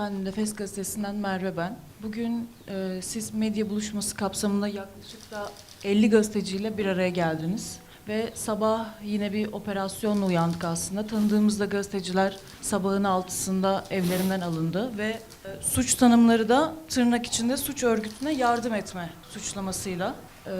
Efendim Nefes Gazetesi'nden Merve ben. Bugün e, siz medya buluşması kapsamında yaklaşık da 50 gazeteciyle bir araya geldiniz. Ve sabah yine bir operasyonla uyandık aslında. Tanıdığımızda gazeteciler sabahın altısında evlerinden alındı ve e, suç tanımları da tırnak içinde suç örgütüne yardım etme suçlamasıyla. E,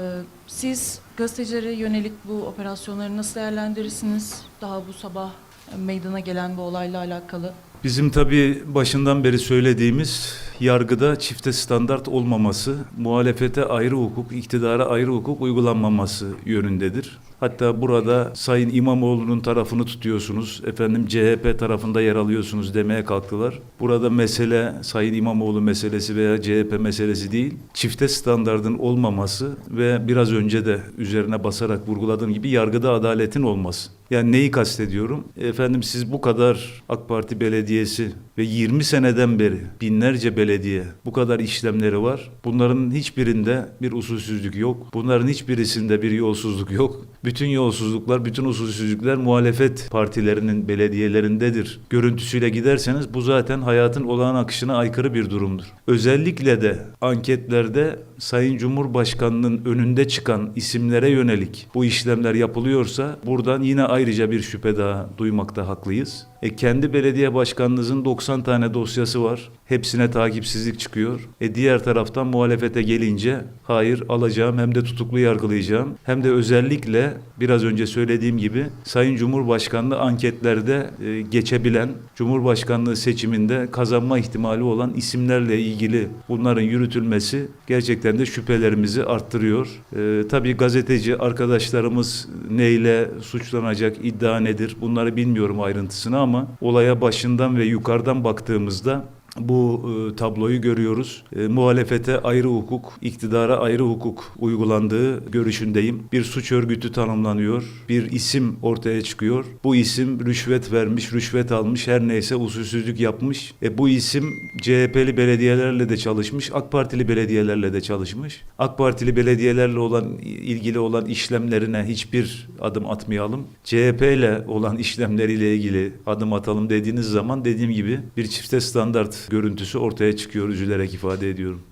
siz gazetecilere yönelik bu operasyonları nasıl değerlendirirsiniz? Daha bu sabah meydana gelen bu olayla alakalı. Bizim tabii başından beri söylediğimiz yargıda çifte standart olmaması, muhalefete ayrı hukuk, iktidara ayrı hukuk uygulanmaması yönündedir. Hatta burada Sayın İmamoğlu'nun tarafını tutuyorsunuz, efendim CHP tarafında yer alıyorsunuz demeye kalktılar. Burada mesele Sayın İmamoğlu meselesi veya CHP meselesi değil, çifte standardın olmaması ve biraz önce de üzerine basarak vurguladığım gibi yargıda adaletin olması. Yani neyi kastediyorum? Efendim siz bu kadar AK Parti belediyesi ve 20 seneden beri binlerce belediye bu kadar işlemleri var. Bunların hiçbirinde bir usulsüzlük yok. Bunların hiçbirisinde bir yolsuzluk yok. Bütün yolsuzluklar, bütün usulsüzlükler muhalefet partilerinin belediyelerindedir. Görüntüsüyle giderseniz bu zaten hayatın olağan akışına aykırı bir durumdur. Özellikle de anketlerde Sayın Cumhurbaşkanı'nın önünde çıkan isimlere yönelik bu işlemler yapılıyorsa buradan yine ayrıca bir şüphe daha duymakta haklıyız. E kendi belediye başkanınızın 90 tane dosyası var. Hepsine takipsizlik çıkıyor. E diğer taraftan muhalefete gelince hayır alacağım hem de tutuklu yargılayacağım. Hem de özellikle biraz önce söylediğim gibi Sayın Cumhurbaşkanlığı anketlerde e, geçebilen, Cumhurbaşkanlığı seçiminde kazanma ihtimali olan isimlerle ilgili bunların yürütülmesi gerçekten de şüphelerimizi arttırıyor. E, tabii gazeteci arkadaşlarımız neyle suçlanacak, iddia nedir? Bunları bilmiyorum ayrıntısını ama olaya başından ve yukarıdan baktığımızda bu e, tabloyu görüyoruz. E, muhalefete ayrı hukuk, iktidara ayrı hukuk uygulandığı görüşündeyim. Bir suç örgütü tanımlanıyor, bir isim ortaya çıkıyor. Bu isim rüşvet vermiş, rüşvet almış, her neyse usulsüzlük yapmış. E, bu isim CHP'li belediyelerle de çalışmış, AK Partili belediyelerle de çalışmış. AK Partili belediyelerle olan ilgili olan işlemlerine hiçbir adım atmayalım. CHP ile olan işlemleriyle ilgili adım atalım dediğiniz zaman dediğim gibi bir çifte standart görüntüsü ortaya çıkıyor üzülerek ifade ediyorum.